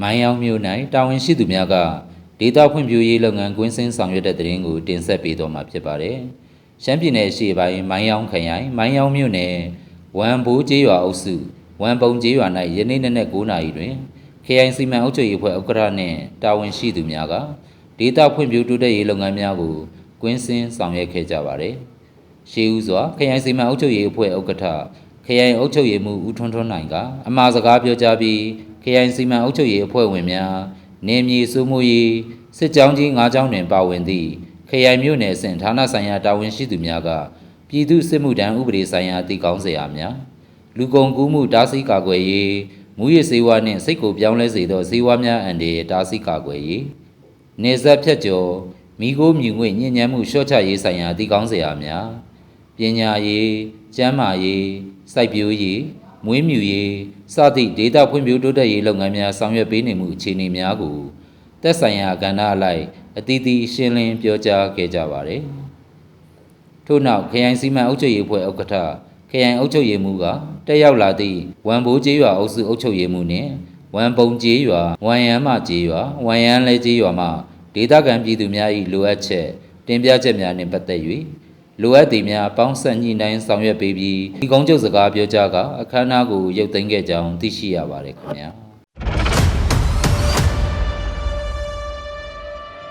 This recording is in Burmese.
မိုင်းယောင်မြို့၌တာဝန်ရှိသူများကဒေသဖွံ့ဖြိုးရေးလုပ်ငန်းကွင်းစင်းဆောင်ရွက်တဲ့တရင်ကိုတင်ဆက်ပေးတော့မှာဖြစ်ပါတယ်။ရှမ်းပြည်နယ်အရှေ့ပိုင်းမိုင်းယောင်ခရိုင်မိုင်းယောင်မြို့နယ်ဝမ်ဘိုးကျေးရွာအုပ်စုဝမ်ပုံကျေးရွာ၌ယနေ့နေ့နဲ့9နာရီတွင် KI စီမံအုပ်ချုပ်ရေးအဖွဲ့ဥက္ကဋ္ဌနှင့်တာဝန်ရှိသူများကဒေသဖွံ့ဖြိုးတိုးတက်ရေးလုပ်ငန်းများကိုကွင်းစင်းဆောင်ရွက်ခဲ့ကြပါတယ်။ရှေးဦးစွာခရိုင်စီမံအုပ်ချုပ်ရေးအဖွဲ့ဥက္ကဋ္ဌ ခရိုင်အုပ်ချုပ်ရေးမှူးဦးထွန်းထွန်းနိုင်ကအမှာစကားပြောကြားပြီးခရိုင်စီမံအုပ်ချုပ်ရေးအဖွဲ့ဝင်များနေမြေစိုးမိုးရေးစစ်ကြောင်းကြီး၅ကြောင်းတွင်ပါဝင်သည့်ခရိုင်မြို့နယ်အဆင့်ဌာနဆိုင်ရာတာဝန်ရှိသူများကပြည်သူ့စစ်မှုထမ်းဥပဒေဆိုင်ရာတည်ကောင်းစေရများလူကုန်ကူးမှုတားဆီးကာကွယ်ရေးမူရစ်စေဝါနှင့်စိတ်ကိုပြောင်းလဲစေသောစေဝါများအန္တရာယ်တားဆီးကာကွယ်ရေးနေဆက်ဖြတ်ကျော်မိโก้မြူငွေညဉ့်ညမ်းမှုလျှော့ချရေးဆိုင်ရာတည်ကောင်းစေရများ ပညာရေးကျန်းမာရေးစိုက်ပျိုးရေးမွေးမြူရေးစသည့်ဒေတာဖွံ့ဖြိုးတိုးတက်ရေးလုပ်ငန်းများဆောင်ရွက်ပေးနေမှုအခြေအနေများကိုသက်ဆိုင်ရာကဏ္ဍအလိုက်အသီးသီးရှင်းလင်းပြောကြားခဲ့ကြပါသည်ထို့နောက်ခရိုင်စီမံအုပ်ချုပ်ရေးအဖွဲ့ဥက္ကဋ္ဌခရိုင်အုပ်ချုပ်ရေးမှူးကတက်ရောက်လာသည့်ဝမ်ဘိုးကျေးရွာအုပ်စုအုပ်ချုပ်ရေးမှူးနှင့်ဝမ်ပုံကျေးရွာဝမ်ယမ်းမကျေးရွာဝမ်ယမ်းလဲကျေးရွာမှဒေသခံပြည်သူများ၏လိုအပ်ချက်တင်ပြချက်များနှင့်ပတ်သက်၍ လိုအပ်သည်များပေါင်းဆက်ညှိနှိုင်းဆောင်ရွက်ပေးပြီးဒီကုန်းချုပ်စကားပြောကြားကအခမ်းအနားကိုရုပ်သိမ်းခဲ့ကြောင်းသိရှိရပါတယ်ခင်ဗျာ